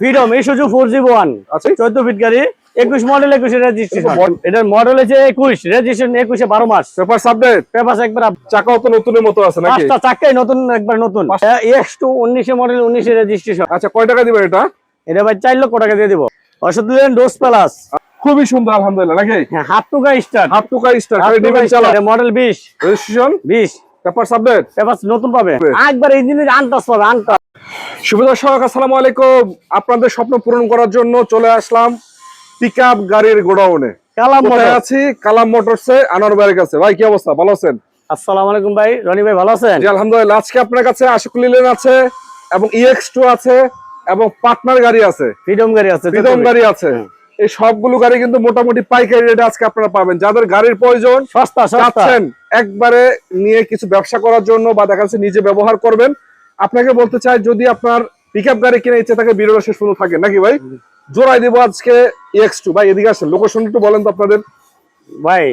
Freedom Isuzu four জিবো one চোদ্দ feet গাড়ি একুশ মডেল একুশে রেজিস্ট্রেশন এটার মডেল হচ্ছে একুশ রেজিস্ট্রেশন একুশে বারো মাস। পেপার আপডেট পেপার একবার চাকাও তো নতুনের মতো আছে নাকি? পাঁচটা চাকাই নতুন একবার নতুন। এক্স টু উনিশে মডেল উনিশে রেজিস্ট্রেশন আচ্ছা কয় টাকা দিবেন এটা? এটা ভাই চার লক্ষ টাকা দিয়ে দিব। ওষুধ দিলেন ডোজ প্লাস খুবই সুন্দর আলহামদুলিল্লাহ নাকি? হ্যাঁ হাত টুকা স্টার খালি দিবেন চালা মডেল বিশ। রেজিস্ট্রেশন বিশ। পেপার আপডেট পেপার নতুন পাবে। একবার এই জিনিস আনটাস পাবে আনটাস শুভ দর্শক আসসালামু আলাইকুম। আপনাদের স্বপ্ন পূরণ করার জন্য চলে আসলাম পিকআপ গাড়ির গোডাউনে। কালাম মোটর আছি? কালাম মোটরসে আনোয়ার ভাইয়ের কাছে। ভাই কি অবস্থা? ভালো আছেন? আসসালামু আলাইকুম ভাই। রনি ভাই ভালো আছেন? জি আলহামদুলিল্লাহ। আজকে আপনার কাছে আশিকুল লিলেন আছে এবং ইএক্স টু আছে এবং পার্টনার গাড়ি আছে। ফ্রিডম গাড়ি আছে বিদম গাড়ি আছে। এই সবগুলো গাড়ি কিন্তু মোটামুটি পাইকারি রেটে আজকে আপনারা পাবেন। যাদের গাড়ির প্রয়োজন সস্তা সস্তা। একবারে নিয়ে কিছু ব্যবসা করার জন্য বা দেখা যাচ্ছে নিজে ব্যবহার করবেন। আপনাকে বলতে চাই যদি আপনার পিক আপ গাড়ি কিনে ইচ্ছে থাকে বিরোধ শেষ পর্যন্ত থাকে নাকি ভাই? জোড়াই দেবো আজকে এক্স টু ভাই এদিকে আসেন। লোকেশন একটু বলেন তো আপনাদের। ভাই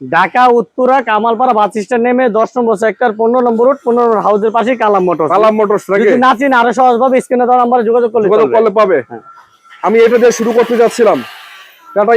ঢাকা উত্তরা কামালপাড়া বাস স্ট্যান্ড নেমে দশ নম্বর সেক্টর পনেরো নম্বর রোড পনেরো নম্বর হাউসের পাশে কালাম মোটর কালাম যদি না চিন আরও সহজ ভাবে স্ক্রিনে দেওয়া নাম্বারে যোগাযোগ করলে যোগাযোগ করলে পাবে। হ্যাঁ। আমি এটা দিয়ে শুরু করতে যাচ্ছিলাম। টাটা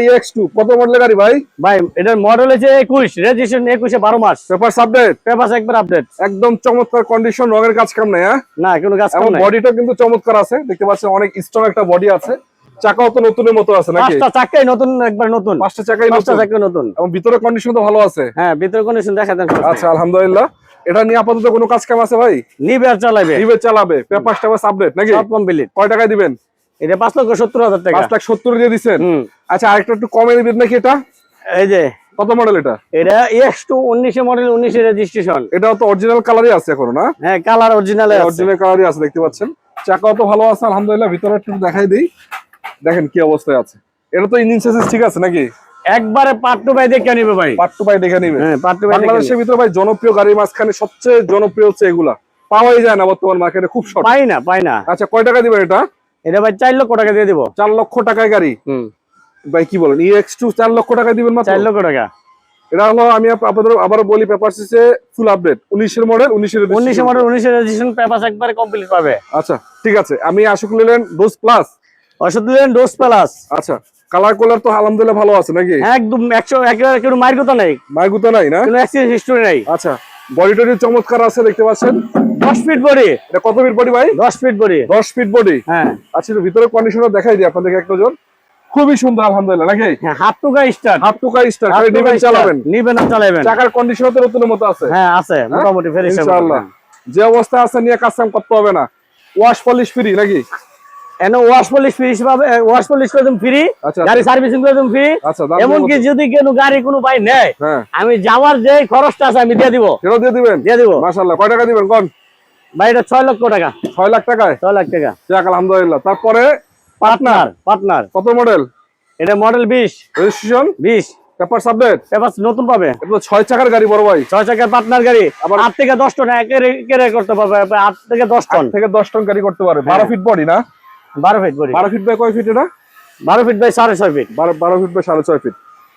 কত মডেলের গাড়ি ভাই? ভাই এটার মডেল হচ্ছে একুশ রেজিস্ট্রেশন একুশে বারো মাস। পেপার আপডেট পেপার একবার আপডেট একদম চমৎকার কন্ডিশন রঙের কাজ কাম নেই হ্যাঁ? না কোনো কাজ কাম নাই। বডিটা কিন্তু চমৎকার আছে দেখতে পাচ্ছেন অনেক স্ট্রং একটা বডি আছে। চাকাও তো নতুনের মতো আছে নাকি? পাঁচটা চাকাই নতুন একবার নতুন। পাঁচটা চাকাই পাঁচটা নতুন। নতুন। এবং ভিতরে কন্ডিশন তো ভালো আছে। হ্যাঁ ভিতরে কন্ডিশন দেখা দেন আচ্ছা আলহামদুলিল্লাহ। এটা নিয়ে আপাতত কোনো কাজ কাম আছে ভাই? নিবে আর চালাবে। রিবে চালাবে। পেপার টাপার আপডেট নাকি সব কমপ্লিট কয় টাকা দিবেন? এটা পাঁচ লক্ষ সত্তর হাজার টাকা। পাঁচ লাখ সত্তর দিয়ে দিচ্ছেন আচ্ছা আরেকটা একটু কমে দিবেন নাকি এটা? এই যে। কত মডেল এটা? এটা এক্স টু উনিশে মডেল উনিশে রেজিস্ট্রেশন এটা তো অরিজিনাল কালারই আছে এখন না? হ্যাঁ কালার অরিজিনাল অরিজিনাল কালারই আছে দেখতে পাচ্ছেন। চাকাও তো ভালো আছে আলহামদুলিল্লাহ। ভিতরে একটু দেখাই দিই। দেখেন কি অবস্থায় আছে। এটা তো ইঞ্জিন ঠিক আছে নাকি? একবারে পাট্টু ভাই দেখে নিবে ভাই। পার্ট টু পাই দেখে নিবে। হ্যাঁ পাট্টু ভাই বাংলাদেশের ভিতরে ভাই জনপ্রিয় গাড়ির মাঝখানে সবচেয়ে জনপ্রিয় হচ্ছে এগুলা। পাওয়াই যায় না বর্তমান মার্কেটে খুব শর্ট পাই না পাই না। আচ্ছা কয় টাকা দিবেন এটা? এটা ভাই চার লক্ষ টাকা দিয়ে দিব। চার লক্ষ টাকায় গাড়ি? ভাই কি বলেন? ইএক্স টু চার লক্ষ টাকা দিবেন মাত্র? চার লক্ষ টাকা। এটা হলো আমি আপ- আপনাদের আবারও বলি পেপার সিসে ফুল আপডেট উনিশের মডেল উনিশের উনিশে মডেল উনিশে রেজিস্ট্রেশন পেপার একবারে কমপ্লিট পাবে। আচ্ছা ঠিক আছে। আমি আশা করলেন ডোজ প্লাস ওষুধ দিলেন ডোজ প্লাস আচ্ছা কালার কোলার তো আলহামদুলিল্লাহ ভালো আছে নাকি? একদম একশো একেবারে কোনো মায়ের কথা নেই। মাইগুতা নাই না? কোনো অ্যাক্সিডেন্ট হিস্টোরি নেই। আচ্ছা বডি টডি চমৎকার আছে দেখতে পাচ্ছেন? দশ ফিট বডি এটা কত ফিট বডি ভাই? দশ ফিট বডি দশ ফিট বডি হ্যাঁ। আচ্ছা ভিতরে দেখাই দিই এক নজর। খুবই সুন্দর আলহামদুলিল্লাহ নাকি? হ্যাঁ হাত টুকা স্টার্ট হাফ টু কাই স্টার খালি নেবেন চালাবেন। নিবেন আর চালাবেন। চাকার কন্ডিশন তো মতো আছে। হ্যাঁ আছে মোটামুটি ফের ইনশাআল্লাহ। যে অবস্থা আছে নিয়ে কাজ কাম করতে হবে না। ওয়াশ পলিশ ফ্রি নাকি? এনে ওয়াশ পলিশ ফ্রি হিসেবে ওয়াশ পলিশ করে তুমি ফ্রি আচ্ছা গাড়ি সার্ভিসিং করে ফ্রি আচ্ছা দাম এমনকি যদি কোনো গাড়ি কোনো ভাই নেয় হ্যাঁ। আমি যাওয়ার যে খরচটা আছে আমি দিয়ে দিব। দিয়ে দিবেন? দিয়ে দিব। মাশাআল্লাহ কয় টাকা দিবেন কোন? ভাই এটা ছয় লক্ষ টাকা। ছয় লাখ টাকায়? ছয় লাখ টাকা। যাক আলহামদুলিল্লাহ। তারপরে পার্টনার পার্টনার কত মডেল এটা মডেল বিশ। রেজিস্ট্রেশন বিশ। পেপার সাবজেক্ট পেপার নতুন পাবে। এটা ছয় চাকার গাড়ি বড় ভাই। ছয় চাকার পার্টনার গাড়ি। আবার- আট থেকে দশ টন করতে পারবে। আট থেকে দশ টন। থেকে দশ টন গাড়ি করতে পারে বারো হ্যাঁ। ফিট বডি না? বারো ফিট বডি বারো ফিট বাই কয় ফিট এটা? বারো ফিট বাই সাড়ে ছয় ফিট বারো বারো ফিট বাই সাড়ে ছয় ফিট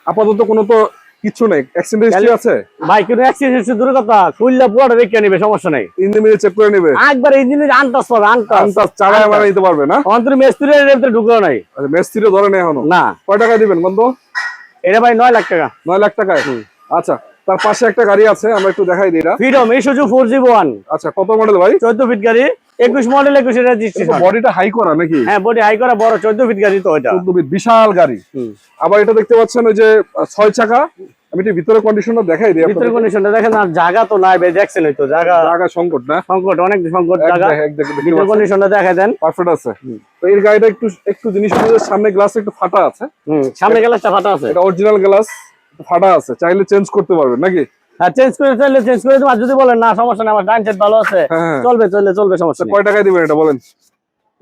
আপাতত কোনো তো কিচ্ছু নেই। অ্যাক্সিডেন্ট হিস্ট্রি আছে? ভাই অ্যাক্সিডেন্ট দূর কথা। পুরোটা রেখে নিবে সমস্যা নেই। ইঞ্জিন মিলে চেক করে নেবে। একবার এই জিনিস আনতাস পাবে আনতাস। মারা নিতে পারবে না? অন্তর মিস্ত্রির ভিতরে ঢুকলো নাই। আচ্ছা মেস্ত্রিও ধরে নেই এখনও? না। কয় টাকা দিবেন বন্ধু? এটা ভাই নয় লাখ টাকা। নয় লাখ টাকায়? আচ্ছা তার পাশে একটা গাড়ি আছে আমরা একটু দেখাই দিই না ফ্রিডম জিবো ওয়ান আচ্ছা কত মডেল ভাই? চোদ্দ ফিট গাড়ি। একুশ মডেল একুশে রেজিস্ট্রেশন বডিটা হাই করা নাকি? হ্যাঁ বডি হাই করা বড় চোদ্দ ফিট গাড়ি তো এটা ফিট বিশাল গাড়ি। আবার এটা দেখতে পাচ্ছেন ওই যে ছয় চাকা। আমি একটু ভিতরে কন্ডিশনটা দেখাই দিই ভিতরে কন্ডিশনটা দেখেন আর জায়গা তো নাই ভাই দেখছেন ওই তো জায়গা। জায়গা সংকট না? সংকট অনেক সংকট জায়গা। ভিতরে কন্ডিশনটা দেন। পারফেক্ট আছে। তো এর গাড়িটা একটু একটু জিনিস সামনে গ্লাস একটু ফাটা আছে। হুম সামনে গ্লাসটা ফাটা আছে। এটা অরিজিনাল গ্লাস ফাটা আছে। চাইলে চেঞ্জ করতে পারবেন নাকি? হ্যাঁ চেঞ্জ করে চাইলে চেঞ্জ করে দেবো। আর যদি বলেন না সমস্যা নেই আমার ডান সাইড ভালো আছে হ্যাঁ। চলবে চলবে চলবে সমস্যা কয় টাকায় দিবেন এটা বলেন?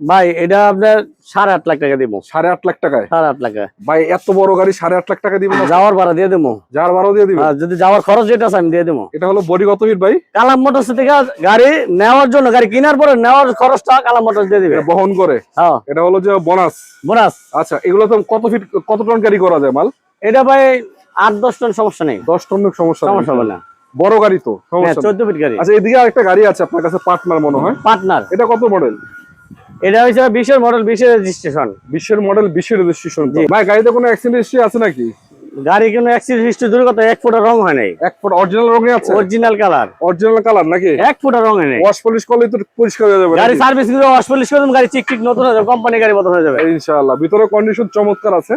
ভাই এটা আপনার সাড়ে আট লাখ টাকা দিব। সাড়ে আট লাখ টাকায়? সাড়ে আট টাকা ভাই এত বড় গাড়ি সাড়ে আট লাখ টাকা দিবেন যাওয়ার ভাড়া দিয়ে দেবো। যার বারো দিয়ে দিবেন? যদি যাওয়ার খরচ যেটা আছে আমি দিয়ে দেবো। এটা হলো বডি কত ফিট ভাই। কালাম মোটরস থেকে গাড়ি নেওয়ার জন্য গাড়ি কেনার পরে নেওয়ার খরচটা কালাম মোটরস দিয়ে দিবে। বহন করে? হ্যাঁ। এটা হলো যে বোনাস বোনাস আচ্ছা এগুলো তো কত ফিট কত টন গাড়ি করা যায় মাল? এটা ভাই আট দশ টন সমস্যা নেই। দশ টন সমস্যা নেই। সমস্যা হবে না। বড় গাড়ি তো হ্যাঁ চোদ্দ ফিট গাড়ি। আচ্ছা এদিকে আরেকটা গাড়ি আছে আপনার কাছে পার্টনার মনে হয়। পার্টনার। এটা কত মডেল এটা হচ্ছে বিশের মডেল বিশের রেজিস্ট্রেশন বিশ্বের মডেল বিশ্বের রেজিস্ট্রেশন ভাই গাড়িতে কোনো অ্যাক্সিডেন্ট হিস্ট্রি আছে নাকি? গাড়ি কোনো অ্যাক্সিডেন্ট হিস্ট্রি দূর কথা এক ফুটা রং হয় নাই। এক ফুট অরিজিনাল রঙে আছে? অরিজিনাল কালার অরিজিনাল কালার নাকি? এক ফুটা রং হয় নাই। ওয়াশ পলিশ করলে তো পরিষ্কার হয়ে যাবে গাড়ি সার্ভিস করে ওয়াশ পলিশ করে গাড়ি চিক চিক নতুন হয়ে যাবে কোম্পানি গাড়ি মতো হয়ে যাবে। ইনশাআল্লাহ। ভিতরে কন্ডিশন চমৎকার আছে।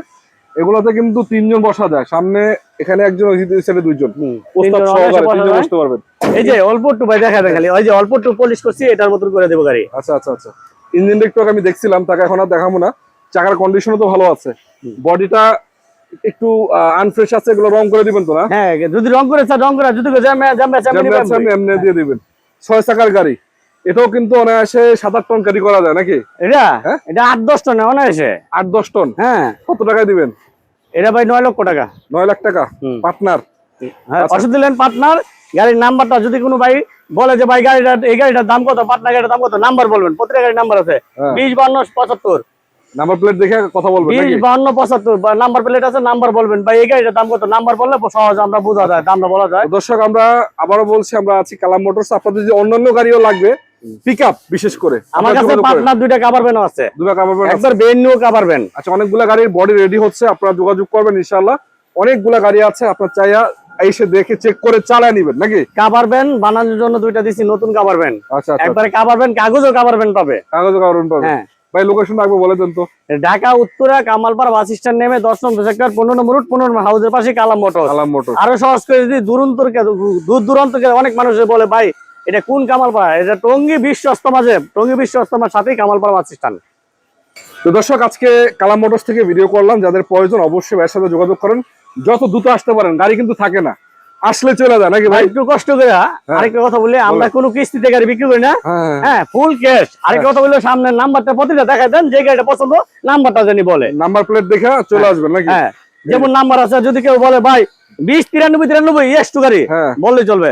এগুলোতে কিন্তু তিনজন বসা যায়। সামনে এখানে একজন ওই সাইডে দুইজন। ওস্তাদ সহকারে তিনজন বসতে পারবেন। এই যে অল্প একটু ভাই দেখা খালি। ওই যে অল্প একটু পলিশ করছি এটার মতন করে দেবো গাড়ি। আচ্ছা আচ্ছা আচ্ছা। ইঞ্জিনটা একটু আমি দেখছিলাম তাকে এখন আর দেখাবো না। চাকার কন্ডিশনও তো ভালো আছে। বডিটা একটু আনফ্রেশ আছে এগুলো রং করে দিবেন তো না? হ্যাঁ যদি রং করে রং করে যদি এমনি দিয়ে দিবেন। ছয় চাকার গাড়ি। এটাও কিন্তু অনায়াসে সাত আট টন ক্যারি করা যায় নাকি? এটা? হ্যাঁ? এটা আট দশ টন না এসে আট দশ টন? হ্যাঁ। কত টাকায় দিবেন? এটা ভাই নয় লক্ষ টাকা। নয় লাখ টাকা। পার্টনার হ্যাঁ আচ্ছা। দিলেন পার্টনার গাড়ির নাম্বারটা যদি কোনো ভাই বলে যে ভাই গাড়িটা এই গাড়িটার দাম কত? পার্টনার গাড়ির দাম কত? নাম্বার বলবেন প্রত্যেক গাড়ির নাম্বার আছে। হ্যাঁ। বিশ বান্ন পঁচাত্তর। নাম্বার প্লেট দেখে কথা বলবেন বিশ বান্ন পঁচাত্তর বা নাম্বার প্লেট আছে নাম্বার বলবেন। ভাই এই গাড়িটার দাম কত? নাম্বার বললে সহজে আমরা বোঝা যায় দামটা বলা যায়। দর্শক আমরা আবারও বলছি আমরা আছি কালাম মোটরস। আপনাদের যে অন্যান্য গাড়িও লাগবে পিক বিশেষ করে। আমার কাছে পার্টনার দুইটা কাভার ভ্যানও আছে। দুটো কাভার আছে। একবার কাভার ভ্যান আচ্ছা অনেকগুলা গাড়ির বডি রেডি হচ্ছে আপনারা যোগাযোগ করবেন ইনশাআল্লাহ। অনেকগুলা গাড়ি আছে আপনার চাইয়া এসে দেখে চেক করে চালায় নিবেন নাকি? কাভার ভ্যান বানানোর জন্য দুইটা দিছি নতুন কাভার ভ্যান আচ্ছা আচ্ছা একবারে কাভার ভ্যান কাগজও কাভার ভ্যান পাবে। কাগজ কারণ পাবেন হ্যাঁ। ভাই লোকেশন রাখব বলে দেন তো। ঢাকা উত্তরা কামালপাড়া বাস স্ট্যান্ড নেমে দশ নম্বর সেক্টর পনেরো নম্বর রুট পনেরো নম্বর হাউসের পাশে কালাম মোটর কালাম মোটর আরও সহজ করে যদি দূরন্তর দূর দূরান্ত অনেক মানুষ বলে ভাই এটা কোন কামালপাড়া? এটা টঙ্গী বিশ্বস্ত মাঝে টঙ্গী বিশ্বস্ত মাঝ সাথেই কামালপাড়া বাস স্ট্যান্ড। তো দর্শক আজকে কালাম মোটরস থেকে ভিডিও করলাম যাদের প্রয়োজন অবশ্যই ভাইয়ের সাথে যোগাযোগ করেন। যত দ্রুত আসতে পারেন গাড়ি কিন্তু থাকে না। আসলে চলে যায় নাকি ভাই? একটু কষ্ট করে আরেকটা কথা বলি আমরা কোনো কিস্তিতে গাড়ি বিক্রি করি না। হ্যাঁ হ্যাঁ। ফুল ক্যাশ আরেকটা কথা বললে সামনের নাম্বারটা প্রতিটা দেখা দেন যে গাড়িটা পছন্দ নাম্বারটা জানি বলে। নাম্বার প্লেট দেখে চলে আসবেন নাকি? হ্যাঁ। যেমন নাম্বার আছে যদি কেউ বলে ভাই বিশ তিরানব্বই তিরানব্বই এস টু গাড়ি। হ্যাঁ। বললে চলবে।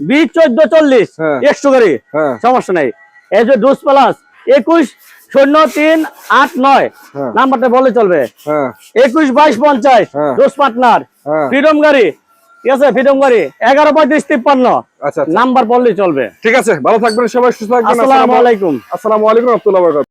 বিশ চোদ্দ চল্লিশ হ্যাঁ। একশো গাড়ি। হ্যাঁ। সমস্যা নাই। এই যে ডোজ প্লাস একুশ শূন্য তিন আট নয়। হ্যাঁ। নাম্বারটা বললে চলবে। একুশ বাইশ পঞ্চাশ। ডোজ পার্টনার ফ্রিডম গাড়ি। ঠিক আছে ফ্রিডম গাড়ি। এগারো পঁয়ত্রিশ তিপ্পান্ন। আচ্ছা আচ্ছা। নাম্বার বললেই চলবে। ঠিক আছে ভালো থাকবেন সবাই সুস্থ থাকবেন। আসসালামু আলাইকুম। আসসালামু আলাইকুম